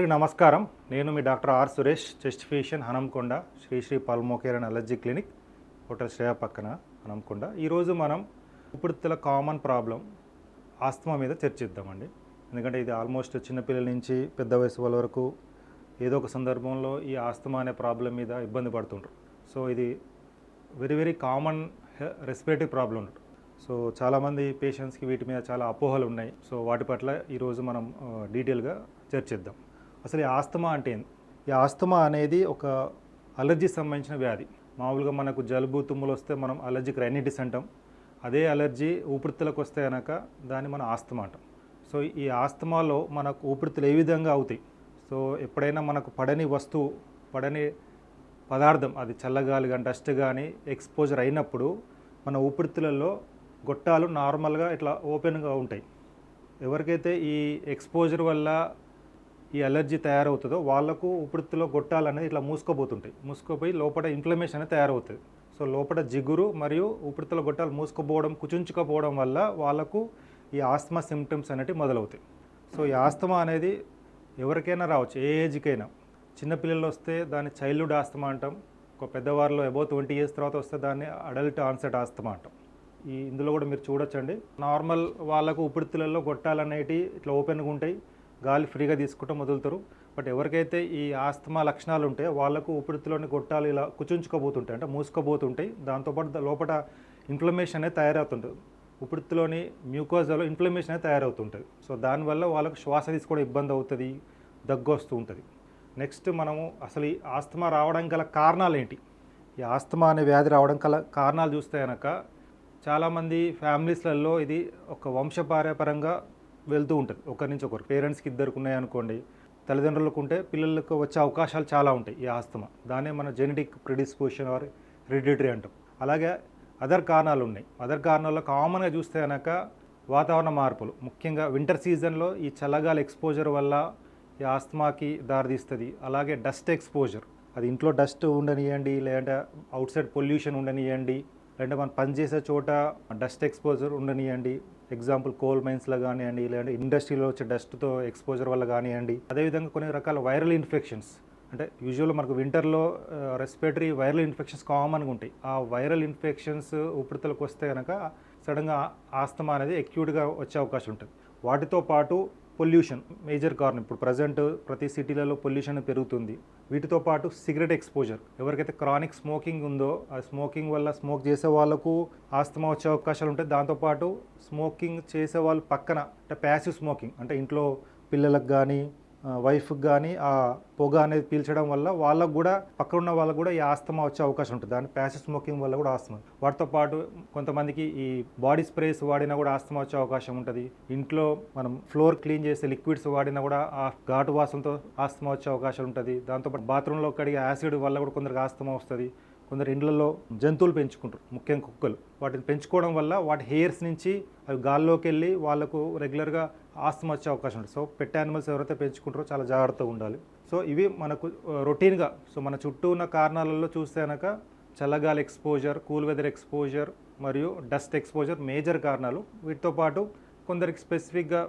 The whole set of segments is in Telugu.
అందరికీ నమస్కారం. నేను మీ doctor R Suresh chest physician Hanamkonda Sri Sri Pulmocare and allergy clinic hotel Shreya పక్కన హనంకొండ. ఈరోజు మనం ఊపిరితిత్తుల కామన్ ప్రాబ్లం ఆస్తమా మీద చర్చిద్దామండి. ఎందుకంటే ఇది ఆల్మోస్ట్ చిన్నపిల్లల నుంచి పెద్ద వయసు వాళ్ళ వరకు ఏదో ఒక సందర్భంలో ఈ ఆస్తమా అనే ప్రాబ్లం మీద ఇబ్బంది పడుతుంటారు. సో ఇది very very common respiratory problem so చాలామంది పేషెంట్స్కి వీటి మీద చాలా అపోహలు ఉన్నాయి. సో వాటి పట్ల ఈరోజు మనం డీటెయిల్గా చర్చిద్దాం. అసలు ఈ ఆస్తమా అంటే ఈ ఆస్తమా అనేది ఒక అలర్జీకి సంబంధించిన వ్యాధి. మామూలుగా మనకు జలుబు తుమ్ములు వస్తే మనం అలర్జీకి రైనిటిస్ అంటాం. అదే అలర్జీ ఊపిరితిత్తులకు వస్తే కనుక దాన్ని మనం ఆస్తమా అంటాం. సో ఈ ఆస్తమాలో మనకు ఊపిరితిత్తులు ఏ విధంగా అవుతాయి? సో ఎప్పుడైనా మనకు పడని వస్తువు పడని పదార్థం అది చల్లగాలి కానీ డస్ట్ కానీ ఎక్స్పోజర్ అయినప్పుడు మన ఊపిరితిత్తులలో గొట్టాలు నార్మల్గా ఇట్లా ఓపెన్గా ఉంటాయి. ఎవరికైతే ఈ ఎక్స్పోజర్ వల్ల ఈ అలర్జీ తయారవుతుందో వాళ్ళకు ఊపిరితిత్తులో గొట్టాలు అనేది ఇట్లా మూసుకోబోతుంటాయి. మూసుకోపోయి లోపల ఇన్ఫ్లమేషన్ అనేది తయారవుతుంది. సో లోపల జిగురు మరియు ఊపిరితిత్తుల గొట్టాలు మూసుకుపోవడం కుచుంచుకపోవడం వల్ల వాళ్ళకు ఈ ఆస్తమా సిమ్టమ్స్ అనేవి మొదలవుతాయి. సో ఈ ఆస్తమా అనేది ఎవరికైనా రావచ్చు ఏ ఏజ్కైనా. చిన్నపిల్లలు వస్తే దాన్ని చైల్డ్హుడ్ ఆస్తమా అంటాం. ఒక పెద్దవారిలో అబౌవ్ ట్వంటీ ఇయర్స్ తర్వాత వస్తే దాన్ని అడల్ట్ ఆన్సెట్ ఆస్తమా అంటాం. ఈ ఇందులో కూడా మీరు చూడొచ్చండి. నార్మల్ వాళ్ళకు ఊపిరితిత్తులలో గొట్టాలనేటి ఇట్లా ఓపెన్గా ఉంటాయి. గాలి ఫ్రీగా తీసుకోవటం వదులుతారు బట్ ఎవరికైతే ఈ ఆస్తమా లక్షణాలు ఉంటాయో వాళ్ళకు ఊపిరితిత్తులోని గొట్టాలు ఇలా కుచుంచుకోబోతుంటాయి. అంటే మూసుకోబోతుంటాయి. దాంతోపాటు దా- లోపల ఇన్ఫ్లమేషన్ అనేది తయారవుతుంటుంది. ఊపిరితిత్తులోని మ్యూకోజాలో ఇన్ఫ్లమేషన్ అనేది తయారవుతుంటుంది. సో దానివల్ల వాళ్ళకు శ్వాస తీసుకోవడం ఇబ్బంది అవుతుంది దగ్గు వస్తూ ఉంటుంది. నెక్స్ట్ మనము అసలు ఈ ఆస్తమా రావడం గల కారణాలు ఏంటి? ఈ ఆస్తమా అనే వ్యాధి రావడం గల కారణాలు చూస్తే కనుక చాలామంది ఫ్యామిలీస్లలో ఇది ఒక వంశపార్యపరంగా వెళ్తూ ఉంటుంది. ఒకరి నుంచి ఒకరు. పేరెంట్స్కి ఇద్దరికి ఉన్నాయనుకోండి తల్లిదండ్రులకు ఉంటే పిల్లలకు వచ్చే అవకాశాలు చాలా ఉంటాయి ఈ ఆస్తమా. దానే మన జెనెటిక్ ప్రిడిస్పోజిషన్ ఆర్ హెరిడిటరీ అంటాం. అలాగే అదర్ కారణాలు ఉన్నాయి. అదర్ కారణాల్లో కామన్గా చూస్తే కనుక వాతావరణ మార్పులు. ముఖ్యంగా వింటర్ సీజన్లో ఈ చల్లగాలి ఎక్స్పోజర్ వల్ల ఈ ఆస్తమాకి దారితీస్తుంది. అలాగే డస్ట్ ఎక్స్పోజర్. అది ఇంట్లో డస్ట్ ఉండనియండి లేదంటే అవుట్ సైడ్ పొల్యూషన్ ఉండనియండి లేదంటే మనం పనిచేసే చోట డస్ట్ ఎక్స్పోజర్ ఉండనియండి ఎగ్జాంపుల్ కోల్ మైన్స్లో కానివ్వండి లేదంటే ఇండస్ట్రీలో వచ్చే డస్ట్తో ఎక్స్పోజర్ వల్ల కానివ్వండి అదేవిధంగా కొన్ని రకాల వైరల్ ఇన్ఫెక్షన్స్. అంటే యూజువల్ మనకు వింటర్లో రెస్పిరేటరీ వైరల్ ఇన్ఫెక్షన్స్ కామన్గా ఉంటాయి. ఆ వైరల్ ఇన్ఫెక్షన్స్ ఉపరితలకు వస్తే కనుక సడన్గా ఆస్తమా అనేది ఎక్యూట్గా వచ్చే అవకాశం ఉంటుంది. వాటితో పాటు పొల్యూషన్ మేజర్ కారణం. ఇప్పుడు ప్రజెంట్ ప్రతి సిటీలలో పొల్యూషన్ పెరుగుతుంది. వీటితో పాటు సిగరెట్ ఎక్స్పోజర్. ఎవరికైతే క్రానిక్ స్మోకింగ్ ఉందో ఆ స్మోకింగ్ వల్ల స్మోక్ చేసే వాళ్ళకు ఆస్తమా వచ్చే అవకాశాలు ఉంటాయి. దాంతోపాటు స్మోకింగ్ చేసే వాళ్ళు పక్కన అంటే ప్యాసివ్ స్మోకింగ్ అంటే ఇంట్లో పిల్లలకు కానీ వైఫ్కి కానీ ఆ పొగ అనేది పీల్చడం వల్ల వాళ్ళకు కూడా పక్కన ఉన్న వాళ్ళకు కూడా ఈ ఆస్తమా వచ్చే అవకాశం ఉంటుంది. దాని ప్యాసివ్ స్మోకింగ్ వల్ల కూడా ఆస్తమా. వాటితో పాటు కొంతమందికి ఈ బాడీ స్ప్రేస్ వాడినా కూడా ఆస్తమా వచ్చే అవకాశం ఉంటుంది. ఇంట్లో మనం ఫ్లోర్ క్లీన్ చేసే లిక్విడ్స్ వాడినా కూడా ఆ ఘాటు వాసనతో ఆస్తమా వచ్చే అవకాశం ఉంటుంది. దాంతోపాటు బాత్రూంలో కడిగే యాసిడ్ వల్ల కూడా కొందరికి ఆస్తమా వస్తుంది. కొందరు ఇండ్లలో జంతువులు పెంచుకుంటారు ముఖ్యంగా కుక్కలు. వాటిని పెంచుకోవడం వల్ల వాటి హెయిర్స్ నుంచి అవి గాల్లోకి వెళ్ళి వాళ్ళకు రెగ్యులర్గా ఆస్తమా వచ్చే అవకాశం ఉంటుంది. సో పెట్ యానిమల్స్ ఎవరైతే పెంచుకుంటారో చాలా జాగ్రత్తగా ఉండాలి. సో ఇవి మనకు రొటీన్గా సో మన చుట్టూ ఉన్న కారణాలలో చూస్తే కనుక చల్లగాలి ఎక్స్పోజర్ కూల్ వెదర్ ఎక్స్పోజర్ మరియు డస్ట్ ఎక్స్పోజర్ మేజర్ కారణాలు. వీటితో పాటు కొందరికి స్పెసిఫిక్గా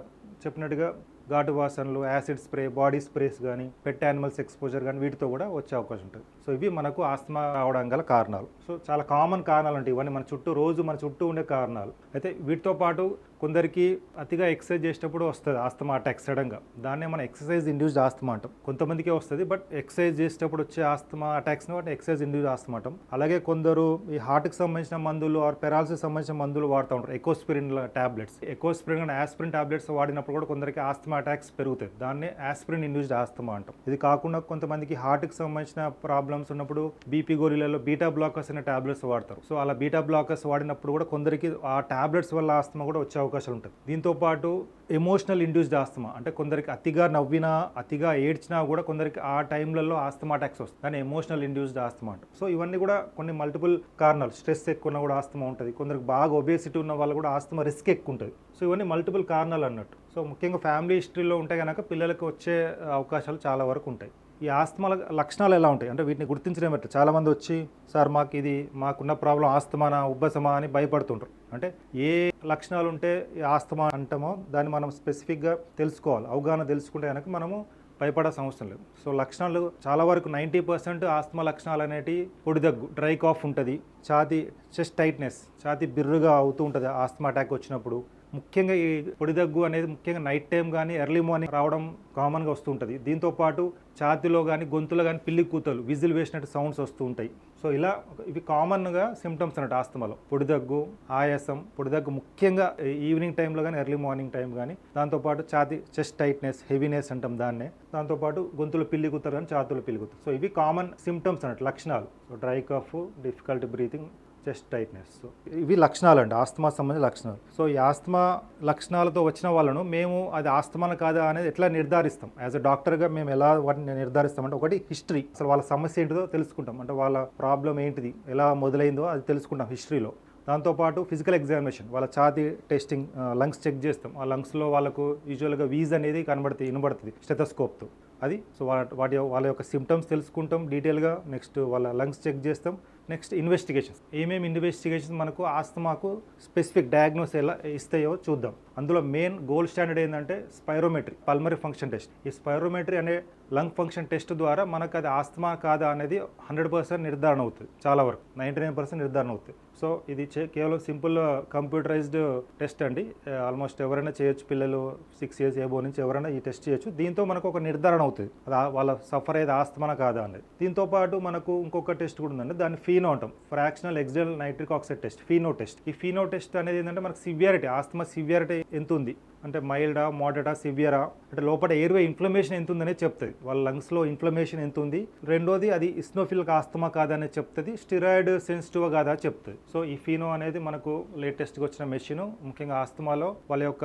చెప్పినట్టుగా ఘాటు వాసనలు యాసిడ్ స్ప్రే బాడీ స్ప్రేస్ కానీ పెట్ యానిమల్స్ ఎక్స్పోజర్ కానీ వీటితో కూడా వచ్చే అవకాశం ఉంటుంది. సో ఇవి మనకు ఆస్తమా రావడం గల కారణాలు. సో చాలా కామన్ కారణాలు అంటే ఇవన్నీ మన చుట్టూ రోజు మన చుట్టూ ఉండే కారణాలు. అయితే వీటితో పాటు కొందరికి అతిగా ఎక్సర్సైజ్ చేసేటప్పుడు వస్తుంది ఆస్తమా అటాక్ సడన్గా. దాన్నే మనం ఎక్సర్సైజ్ ఇండ్యూస్డ్ ఆస్తమా అంటాం. కొంతమందికే వస్తుంది బట్ ఎక్సర్సైజ్ చేసేటప్పుడు వచ్చే ఆస్తమా అటాక్స్ని వాటిని ఎక్సర్సైజ్ ఇండ్యూస్ ఆస్తమా అంటాం. అలాగే కొందరు ఈ హార్ట్కి సంబంధించిన మందులు ఆర్ పెరాలసిస్ సంబంధించిన మందులు వాడుతూ ఉంటారు. Ecosprin tablets. Ecosprin and aspirin tablets వాడినప్పుడు కూడా కొందరికి ఆస్తమా అటాక్స్ పెరుగుతాయి. దాన్ని ఆస్పిరిన్ ఇండ్యూస్డ్ ఆస్తమా అంటాం. ఇది కాకుండా కొంతమందికి హార్ట్కి సంబంధించిన ప్రాబ్లమ్స్ ఉన్నప్పుడు బీపీ గోళీలలో బీటా బ్లాకర్స్ అనే టాబ్లెట్స్ వాడతారు. సో అలా బీటా బ్లాకర్స్ వాడినప్పుడు కూడా కొందరికి ఆ టాబ్లెట్స్ వల్ల ఆస్తమా కూడా వచ్చే అవకాశాలు ఉంటుంది దీంతో పాటు ఎమోషనల్ ఇండ్యూస్డ్ ఆస్తమా అంటే కొందరికి అతిగా నవ్వినా అతిగా ఏడ్చినా కూడా కొందరికి ఆ టైంలలో ఆస్తమా అటాక్స్ వస్తుంది దాన్ని ఎమోషనల్ ఇండ్యూస్డ్ ఆస్తమా అంటాం సో ఇవన్నీ కూడా కొన్ని మల్టిపుల్ కారణాలు. స్ట్రెస్ ఎక్కువ ఉన్న కూడా ఆస్తమా ఉంటుంది. కొందరికి బాగా ఒబేసిటీ ఉన్న వాళ్ళు కూడా ఆస్తమా రిస్క్ ఎక్కువ ఉంటుంది. సో ఇవన్నీ మల్టిపుల్ కారణాలు అన్నట్టు. సో ముఖ్యంగా ఫ్యామిలీ హిస్టరీలో ఉంటే కనుక పిల్లలకు వచ్చే అవకాశాలు చాలా వరకు ఉంటాయి. ఈ ఆస్తమా లక్షణాలు ఎలా ఉంటాయి? అంటే వీటిని గుర్తించడం ఎట్లా చాలామంది వచ్చి సార్ మాకు ఇది మాకున్న ప్రాబ్లం ఆస్తమానా ఉబ్బసమా అని భయపడుతుంటారు అంటే ఏ లక్షణాలు ఉంటే ఈ ఆస్తమా అంటామో దాన్ని మనం స్పెసిఫిక్గా తెలుసుకోవాలి. అవగాహన తెలుసుకుంటే కనుక మనము భయపడాల్సిన అవసరం లేదు. సో లక్షణాలు చాలా వరకు నైంటీ పర్సెంట్ ఆస్తమా లక్షణాలు అనేటివి పొడి దగ్గు డ్రై కాఫ్ ఉంటుంది. ఛాతీ చెస్ట్ టైట్నెస్ ఛాతీ బిర్రుగా అవుతూ ఉంటుంది ఆస్తమా అటాక్ వచ్చినప్పుడు. ముఖ్యంగా ఈ పొడి దగ్గు అనేది ముఖ్యంగా నైట్ టైం కానీ ఎర్లీ మార్నింగ్ రావడం కామన్గా వస్తుంటుంది. దీంతోపాటు దీంతో పాటు ఛాతీలో కానీ గొంతులో కానీ పిల్లి కూతలు విజిల్ వేసినట్టు సౌండ్స్ వస్తూ ఉంటాయి. సో ఇలా ఇవి కామన్గా సిమ్టమ్స్ అన్నట్టు ఆస్తమాలో. పొడి దగ్గు ఆయాసం పొడి దగ్గు ముఖ్యంగా ఈవినింగ్ టైంలో కానీ ఎర్లీ మార్నింగ్ టైం కానీ దాంతోపాటు ఛాతీ చెస్ట్ టైట్నెస్ హెవీనెస్ అంటాం దాన్నే. దాంతోపాటు గొంతులో పిల్లి కూతారు కానీ ఛాతులు పిల్లి కూతురు సో ఇవి కామన్ సిమ్టమ్స్ అన్నట్టు లక్షణాలు. So dry cough difficult breathing chest tightness. So ఇవి లక్షణాలు అండి ఆస్తమా సంబంధించిన లక్షణాలు. సో ఈ ఆస్తమా లక్షణాలతో వచ్చిన వాళ్ళను మేము అది ఆస్తమాన కాదా అనేది ఎట్లా నిర్ధారిస్తాం? యాజ్ అ డాక్టర్గా మేము ఎలా వాటిని నిర్ధారిస్తాం? అంటే ఒకటి హిస్టరీ. అసలు వాళ్ళ సమస్య ఏంటిదో తెలుసుకుంటాం. అంటే వాళ్ళ ప్రాబ్లం ఏంటిది? ఎలా మొదలైందో అది తెలుసుకుంటాం హిస్టరీలో. దాంతోపాటు ఫిజికల్ ఎగ్జామినేషన్. వాళ్ళ ఛాతి టెస్టింగ్ లంగ్స్ చెక్ చేస్తాం. ఆ లంగ్స్లో వాళ్ళకు యూజువల్గా వీజ్ అనేది కనబడుతుంది వినబడుతుంది స్టెథోస్కోప్తో. అది. సో వాటి వాటి వాళ్ళ యొక్క సిమ్టమ్స్ తెలుసుకుంటాం డీటెయిల్గా నెక్స్ట్ వాళ్ళ లంగ్స్ చెక్ చేస్తాం. నెక్స్ట్ ఇన్వెస్టిగేషన్స్ ఏమేమి ఇన్వెస్టిగేషన్స్ మనకు ఆస్తమాకు స్పెసిఫిక్ డయాగ్నోస్ ఎలా ఇస్తాయో చూద్దాం. అందులో మెయిన్ గోల్డ్ స్టాండర్డ్ ఏంటంటే స్పైరోమెట్రీ పల్మరీ ఫంక్షన్ టెస్ట్ ఈ స్పైరోమెట్రీ అనే లంగ్ ఫంక్షన్ టెస్ట్ ద్వారా మనకు అది ఆస్తమా కాదా అనేది హండ్రెడ్ పర్సెంట్ నిర్ధారణ అవుతుంది చాలా వరకు. నైంటీ నైన్ పర్సెంట్ నిర్ధారణ అవుతుంది. సో ఇది చే- కేవలం సింపుల్ కంప్యూటరైజ్డ్ టెస్ట్ అండి. ఆల్మోస్ట్ ఎవరైనా చేయొచ్చు పిల్లలు సిక్స్ ఇయర్స్ ఏబో నుంచి ఎవరైనా ఈ టెస్ట్ చేయొచ్చు. దీంతో మనకు ఒక నిర్ధారణ అవుతుంది. అది వాళ్ళ సఫర్ అయ్యేది ఆస్తమా కాదా అనేది. దీంతో పాటు మనకు ఇంకొక టెస్ట్ కూడా ఉందండి. దాన్ని ఫీనో అంటాం fractional exhaled nitric oxide test FeNO test ఈ ఫీనో టెస్ట్ అనేది ఏంటంటే మనకు సివియారిటీ ఆస్తమా సివియారిటీ ఎంత ఉంది అంటే మైల్డా మోడటా సివియరా అంటే లోపల ఎయిర్వే ఇన్ఫ్లమేషన్ ఎంత ఉందనే చెప్తుంది. వాళ్ళ లంగ్స్లో ఇన్ఫ్లమేషన్ ఎంత ఉంది రెండోది అది ఇస్నోఫిల్ ఆస్తమా కాదా అనేది చెప్తుంది. స్టిరాయిడ్ సెన్సిటివ్ కాదా చెప్తుంది. సో ఈ ఫీనో అనేది మనకు లేటెస్ట్గా వచ్చిన మెషిన్ ముఖ్యంగా ఆస్తమాలో వాళ్ళ యొక్క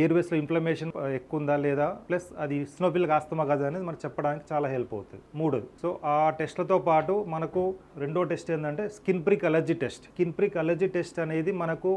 ఎయిర్వేస్లో ఇన్ఫ్లమేషన్ ఎక్కువ ఉందా లేదా? ప్లస్ అది ఇస్నోఫిల్ ఆస్తమా కాదా అనేది మనకు చెప్పడానికి చాలా హెల్ప్ అవుతుంది. మూడోది. సో ఆ టెస్ట్లతో పాటు మనకు రెండో టెస్ట్ ఏంటంటే skin prick allergy test skin prick allergy test అనేది మనకు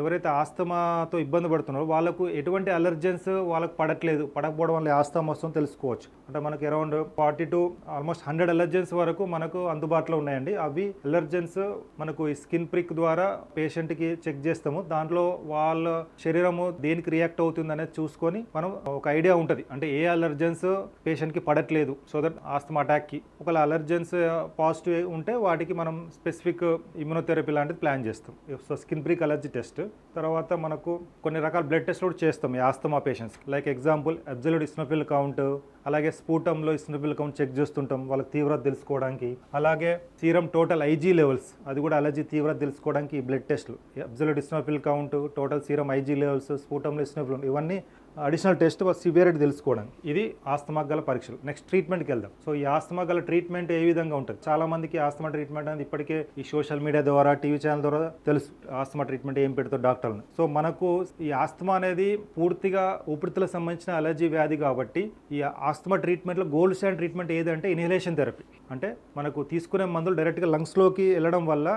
ఎవరైతే ఆస్తమాతో ఇబ్బంది పడుతున్నారో వాళ్ళకు ఎటువంటి అలర్జెన్స్ వాళ్ళకు పడట్లేదు. పడకపోవడం వల్ల ఆస్తమా వస్తుందో తెలుసుకోవచ్చు. అంటే మనకి around forty to almost hundred allergens వరకు మనకు అందుబాటులో ఉన్నాయండి. అవి అలర్జెన్స్ మనకు ఈ స్కిన్ ప్రిక్ ద్వారా పేషెంట్కి చెక్ చేస్తాము. దాంట్లో వాళ్ళ శరీరము దేనికి రియాక్ట్ అవుతుంది అనేది చూసుకొని మనం ఒక ఐడియా ఉంటుంది. అంటే ఏ అలర్జెన్స్ పేషెంట్కి పడట్లేదు. సో దట్ ఆస్తమా అటాక్కి ఒకవేళ అలర్జెన్స్ పాజిటివ్ ఉంటే వాటికి మనం స్పెసిఫిక్ ఇమ్యూనోథెరపీ లాంటిది ప్లాన్ చేస్తాం. So skin prick allergy test తర్వాత మనకు కొన్ని రకాల బ్లడ్ టెస్ట్ కూడా చేస్తాం ఈ asthma patients like example absolute eosinophil count అలాగే స్ఫూటంలో ఇస్నోఫిల్ కౌంట్ చెక్ చేస్తుంటాం వాళ్ళకి తీవ్రత తెలుసుకోవడానికి. అలాగే సీరం టోటల్ ఐజీ లెవెల్స్ అది కూడా అలర్జీ తీవ్రత తెలుసుకోవడానికి ఈ బ్లడ్ టెస్ట్లు. Absolute eosinophil count total serum IgE levels స్ఫూటంలో eosinophil ఇవన్నీ అడిషనల్ టెస్ట్ సివియరిటీ తెలుసుకోవడానికి. ఇది ఆస్తమా గల పరీక్షలు. నెక్స్ట్ ట్రీట్మెంట్కి వెళ్దాం. సో ఈ ఆస్తమా గల ట్రీట్మెంట్ ఏ విధంగా ఉంటుంది? చాలా మందికి ఆస్తమా ట్రీట్మెంట్ అనేది ఇప్పటికే ఈ సోషల్ మీడియా ద్వారా టీవీ ఛానల్ ద్వారా తెలుసు ఆస్తమా ట్రీట్మెంట్ ఏం పెడతారు డాక్టర్లు సో మనకు ఈ ఆస్తమా అనేది పూర్తిగా ఊపిరితిత్తులకు సంబంధించిన అలర్జీ వ్యాధి కాబట్టి ఈ ఆస్తమా ట్రీట్మెంట్లో గోల్డ్ స్టాండ్ ట్రీట్మెంట్ ఏదంటే ఇన్హలేషన్ థెరపీ. అంటే మనకు తీసుకునే మందులు డైరెక్ట్గా లంగ్స్లోకి వెళ్ళడం వల్ల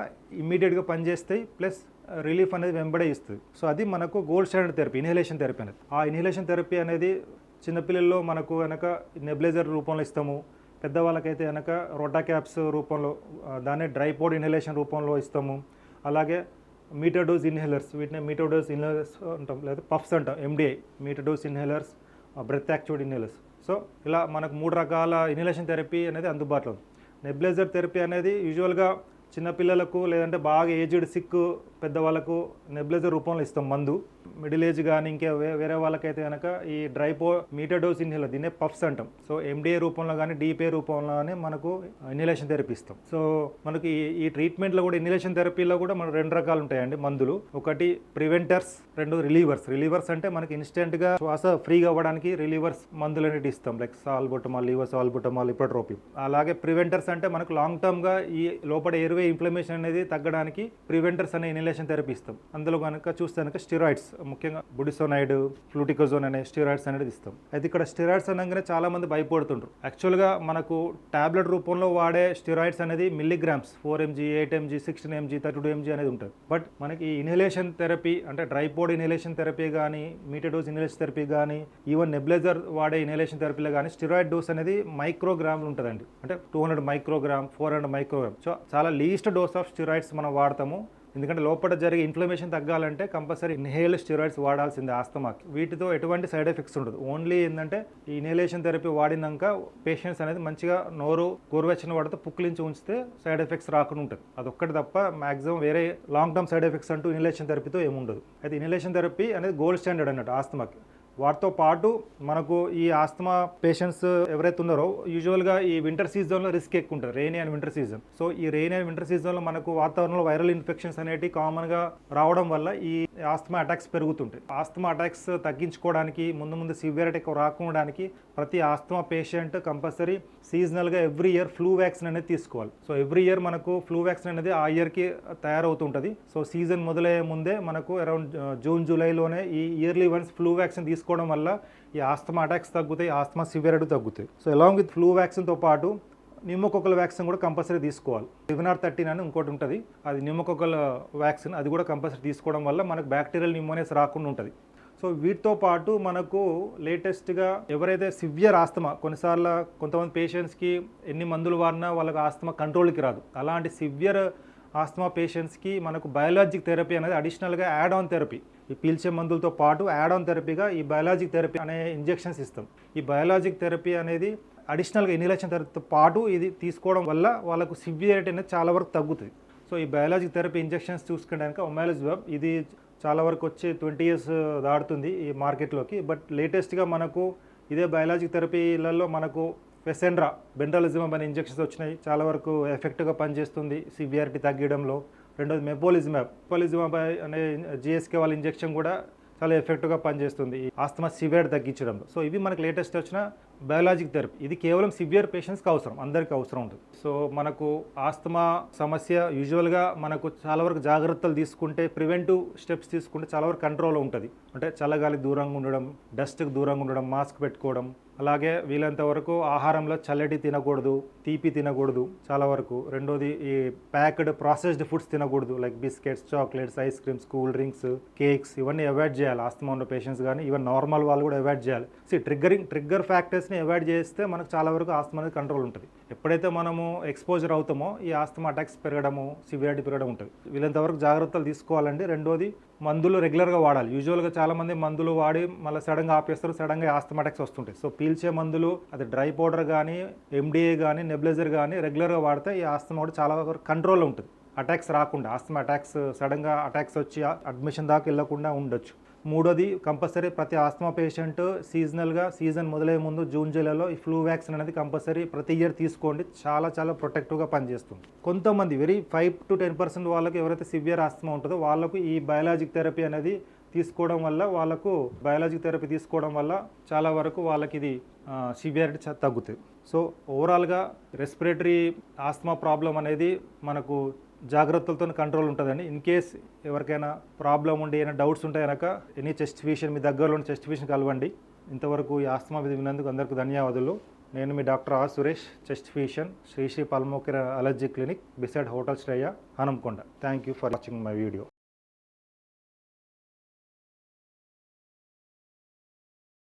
ఇమ్మీడియట్గా పనిచేస్తాయి ప్లస్ రిలీఫ్ అనేది వెంబడే ఇస్తుంది. సో అది మనకు gold standard therapy inhalation therapy అనేది. ఆ ఇన్హలేషన్ థెరపీ అనేది చిన్నపిల్లల్లో మనకు వెనక నెబ్లైజర్ రూపంలో ఇస్తాము. పెద్దవాళ్ళకైతే వెనక రోటా క్యాప్స్ రూపంలో దాన్ని డ్రైపోడ్ డ్రై పోడ్ ఇన్హలేషన్ రూపంలో ఇస్తాము. అలాగే మీటర్ డోస్ ఇన్హేలర్స్ వీటిని మీటర్ డోస్ ఇన్హేలర్స్ అంటాం లేదా పఫ్స్ అంటాం MDI meter dose inhalers breath actual inhalers. So ఇలా మనకు మూడు రకాల ఇన్హలేషన్ థెరపీ అనేది అందుబాటులో ఉంది. నెబ్లైజర్ థెరపీ అనేది యూజువల్గా చిన్నపిల్లలకు లేదంటే బాగా ఏజ్డ్ సిక్ పెద్దవాళ్ళకు నెబ్లైజర్ రూపంలో ఇస్తాం మందు. మిడిల్ ఏజ్ కానీ ఇంకా వేరే వాళ్ళకైతే కనుక ఈ డ్రైపో మీటర్ డోస్ ఇన్హేలర్ దీన్నే పఫ్స్ అంటాం. సో ఎండిఏ రూపంలో కానీ డిపిఏ రూపంలో కానీ మనకు ఇన్హలేషన్ థెరపీ ఇస్తాం. సో మనకి ఈ ట్రీట్మెంట్లో కూడా ఇన్హలేషన్ థెరపీలో కూడా మన రెండు రకాలు ఉంటాయండి మందులు. ఒకటి ప్రివెంటర్స్ రెండు రిలీవర్స్. రిలీవర్స్ అంటే మనకి ఇన్స్టెంట్గా శ్వాస ఫ్రీగా అవ్వడానికి రిలీవర్స్ మందులు అనేవి ఇస్తాం. లైక్ సాల్బుటమాల్ లివర్ సాల్బుటమాల్ ఇప్రోట్రోపిన్ అలాగే ప్రివెంటర్స్ అంటే మనకు లాంగ్ టర్మ్గా ఈ లోపల ఎరువే ఇన్ఫ్లమేషన్ అనేది తగ్గడానికి ప్రివెంటర్స్ అనే ఇన్హలేషన్ థెరపీ ఇస్తాం. అందులో కనుక చూస్తే కనుక స్టిరాయిడ్స్. ముఖ్యంగా బుడిసోనైడ్ ఫ్లూటికోజోన్ అనే స్టిరాయిడ్స్ అనేది ఇస్తాం. అయితే ఇక్కడ స్టిరాయిడ్స్ అనగానే చాలామంది భయపడుతుంటారు. యాక్చువల్గా మనకు టాబ్లెట్ రూపంలో వాడే స్టిరాయిడ్స్ అనేది milligrams four mg eight mg sixteen mg thirty two mg అనేది ఉంటుంది బట్ మనకి ఇన్హలేషన్ థెరపీ అంటే డ్రైపోడ్ ఇన్హలేషన్ థెరపీ కానీ మీటడోస్ ఇన్హలేషన్ థెరపీ కానీ ఈవెన్ నెబ్లైజర్ వాడే ఇన్హలేషన్ థెరపీలో కానీ స్టిరాయిడ్ డోస్ అనేది మైక్రోగ్రామ్లు ఉంటుందండి. అంటే two hundred microgram four hundred microgram. So చాలా లీస్ట్ డోస్ ఆఫ్ స్టిరాయిడ్స్ మనం వాడతాము. ఎందుకంటే లోపల జరిగే ఇన్ఫ్లమేషన్ తగ్గాలంటే కంపల్సరీ ఇన్హేల్ స్టెరాయిడ్స్ వాడాల్సిందే ఆస్తమాకి. వీటితో ఎటువంటి సైడ్ ఎఫెక్ట్స్ ఉండదు. ఓన్లీ ఏంటంటే ఈ ఇన్హేలేషన్ థెరపీ వాడినాక పేషెంట్స్ అనేది మంచిగా నోరు గోరువెచ్చని వాడితో పుక్కిలించి ఉంచితే సైడ్ ఎఫెక్ట్స్ రాకుండా ఉంటుంది. అదొక్కటి తప్ప మాక్సిమం వేరే లాంగ్ టర్మ్ సైడ్ ఎఫెక్ట్స్ అంటూ ఇన్హేలేషన్ థెరపీతో ఏముండదు. అయితే ఇన్హేలేషన్ థెరపీ అనేది గోల్డ్ స్టాండర్డ్ అన్నట్టు ఆస్తమాకి. వాటితో పాటు మనకు ఈ ఆస్తమా పేషెంట్స్ ఎవరైతే ఉన్నారో యూజువల్గా ఈ వింటర్ సీజన్లో రిస్క్ ఎక్కువ ఉంటుంది rain and winter season so ఈ రెయిన్ అండ్ వింటర్ సీజన్లో మనకు వాతావరణంలో వైరల్ ఇన్ఫెక్షన్స్ అనేవి కామన్గా రావడం వల్ల ఈ ఆస్తమా అటాక్స్ పెరుగుతుంటాయి. ఆస్తమా అటాక్స్ తగ్గించుకోవడానికి ముందు ముందు సివియారిటీ ఎక్కువ రాకుండానికి ప్రతి ఆస్తమా పేషెంట్ కంపల్సరీ సీజనల్గా ఎవ్రీ ఇయర్ ఫ్లూ వ్యాక్సిన్ అనేది తీసుకోవాలి. సో ఎవ్రీ ఇయర్ మనకు ఫ్లూ వ్యాక్సిన్ అనేది ఆ ఇయర్కి తయారవుతుంటుంది. సో సీజన్ మొదలయ్యే ముందే మనకు అరౌండ్ జూన్ జూలైలోనే ఈ ఇయర్లీ వన్స్ ఫ్లూ వ్యాక్సిన్ తీసుకోవడం వల్ల ఈ ఆస్తమా అటాక్స్ తగ్గుతాయి ఆస్తమా సివియరిటీ తగ్గుతాయి. సో అలాంగ్ విత్ ఫ్లూ వ్యాక్సిన్తో పాటు నిమ్మకొక్కల వ్యాక్సిన్ కూడా కంపల్సరీ తీసుకోవాలి. లివెనార్ థర్టీన్ అని ఇంకోటి ఉంటుంది. అది నిమ్మకొక్కల వ్యాక్సిన్ అది కూడా కంపల్సరీ తీసుకోవడం వల్ల మనకు బ్యాక్టీరియల్ న్యూమోనియాస్ రాకుండా ఉంటుంది. సో వీటితో పాటు మనకు లేటెస్ట్గా ఎవరైతే సివియర్ ఆస్తమా కొన్నిసార్లు కొంతమంది పేషెంట్స్కి ఎన్ని మందులు వాడినా వాళ్ళకి ఆస్తమా కంట్రోల్కి రాదు. అలాంటి సివియర్ ఆస్తమా పేషెంట్స్కి మనకు బయాలజిక్ థెరపీ అనేది అడిషనల్గా యాడ్ ఆన్ థెరపీ. ఈ పీల్చే మందులతో పాటు యాడ్ ఆన్ థెరపీగా ఈ బయాలజిక్ థెరపీ అనే ఇంజెక్షన్స్ ఇస్తాం. ఈ బయాలజిక్ థెరపీ అనేది అడిషనల్గా ఇన్హలేషన్ థెరపీతో పాటు ఇది తీసుకోవడం వల్ల వాళ్ళకు సివియరిటీ అనేది చాలా వరకు తగ్గుతుంది. సో ఈ బయాలజిక్ థెరపీ ఇంజెక్షన్స్ చూసుకోవడానికి ఒమాలజ్ వెబ్ ఇది చాలా వరకు వచ్చి ట్వంటీ ఇయర్స్ దాడుతుంది ఈ మార్కెట్లోకి. బట్ లేటెస్ట్గా మనకు ఇదే బయాలజిక్ థెరపీలలో మనకు ఫెసెండ్రా బెండ్రాలిజం అనే ఇంజెక్షన్స్ వచ్చినాయి. చాలా వరకు ఎఫెక్ట్గా పనిచేస్తుంది సివియారిటీ తగ్గడంలో. రెండోది మెపోలిజిమాబ్ మెపోలిజిమాబ్ అనే జిఎస్కే వాళ్ళ ఇంజెక్షన్ కూడా చాలా ఎఫెక్ట్గా పనిచేస్తుంది. ఈ ఆస్తమా సివియర్ తగ్గించడంలో. సో ఇవి మనకు లేటెస్ట్ వచ్చిన బయాలజిక్ థెరపీ. ఇది కేవలం సివియర్ పేషెంట్స్కి అవసరం అందరికీ అవసరం ఉంటుంది. సో మనకు ఆస్తమా సమస్య యూజువల్గా మనకు చాలా వరకు జాగ్రత్తలు తీసుకుంటే ప్రివెంటివ్ స్టెప్స్ తీసుకుంటే చాలా వరకు కంట్రోల్ ఉంటుంది. అంటే చల్లగాలికి దూరంగా ఉండడం డస్ట్కి దూరంగా ఉండడం మాస్క్ పెట్టుకోవడం అలాగే వీలంత వరకు ఆహారంలో చల్లటి తినకూడదు తీపి తినకూడదు చాలా వరకు. రెండోది ఈ ప్యాక్డ్ ప్రాసెస్డ్ ఫుడ్స్ తినకూడదు like biscuits chocolates ice creams cool drinks cakes ఇవన్నీ అవాయిడ్ చేయాలి. ఆస్తమా ఉన్న పేషెంట్స్ కానీ ఈవెన్ నార్మల్ వాళ్ళు కూడా అవాయిడ్ చేయాలి. సి ట్రిగ్గరింగ్ ట్రిగ్గర్ ఫ్యాక్టర్స్ని అవాయిడ్ చేస్తే మనకు చాలా వరకు ఆస్తమా అనేది కంట్రోల్ ఉంటుంది. ఎప్పుడైతే మనము ఎక్స్పోజర్ అవుతామో ఈ ఆస్తమా అటాక్స్ పెరగడము సివియారిటీ పెరగడం ఉంటుంది. వీళ్ళంత వరకు జాగ్రత్తలు తీసుకోవాలండి. రెండోది మందులు రెగ్యులర్గా వాడాలి. యూజువల్గా చాలామంది మందులు వాడి మళ్ళీ సడన్గా ఆపేస్తారు సడన్గా ఆస్తమాటిక్స్ వస్తుంటాయి. సో పీల్చే మందులు అది డ్రై పౌడర్ కానీ ఎండిఏ కానీ నెబ్లైజర్ కానీ రెగ్యులర్గా వాడితే ఈ ఆస్తమా కూడా చాలా వరకు కంట్రోల్లో ఉంటుంది. అటాక్స్ రాకుండా ఆస్తమా అటాక్స్ సడన్గా అటాక్స్ వచ్చి అడ్మిషన్ దాకా వెళ్ళకుండా ఉండొచ్చు. మూడోది కంపల్సరీ ప్రతి ఆస్తమా పేషెంట్ సీజనల్గా సీజన్ మొదలయ్యే ముందు జూన్ జూలైలో ఈ ఫ్లూ వ్యాక్సిన్ అనేది కంపల్సరీ ప్రతి ఇయర్ తీసుకోండి. చాలా చాలా ప్రొటెక్టివ్గా పనిచేస్తుంది. కొంతమంది very five to ten percent వాళ్ళకి ఎవరైతే సివియర్ ఆస్తమా ఉంటుందో వాళ్ళకు ఈ బయాలజిక్ థెరపీ అనేది తీసుకోవడం వల్ల వాళ్ళకు బయాలజిక్ థెరపీ తీసుకోవడం వల్ల చాలా వరకు వాళ్ళకి ఇది సివియారిటీ తగ్గుతుంది. సో ఓవరాల్గా రెస్పిరేటరీ ఆస్తమా ప్రాబ్లం అనేది మనకు జాగ్రత్తలతో కంట్రోల్ ఉంటుందండి. ఇన్ కేస్ ఎవరికైనా ప్రాబ్లం ఉండి ఏమైనా డౌట్స్ ఉంటే కనుక ఎనీ చెస్ట్ ఫిషన్ మీ దగ్గరలో చెస్ట్ ఫిషన్ కలవండి. ఇంతవరకు ఈ ఆస్తమా విధి విన్నందుకు అందరికీ ధన్యవాదాలు. నేను మీ doctor R Suresh chest physician Sri Sri Pulmocare allergy clinic beside hotel Shreya Hanamkonda thank you for watching my video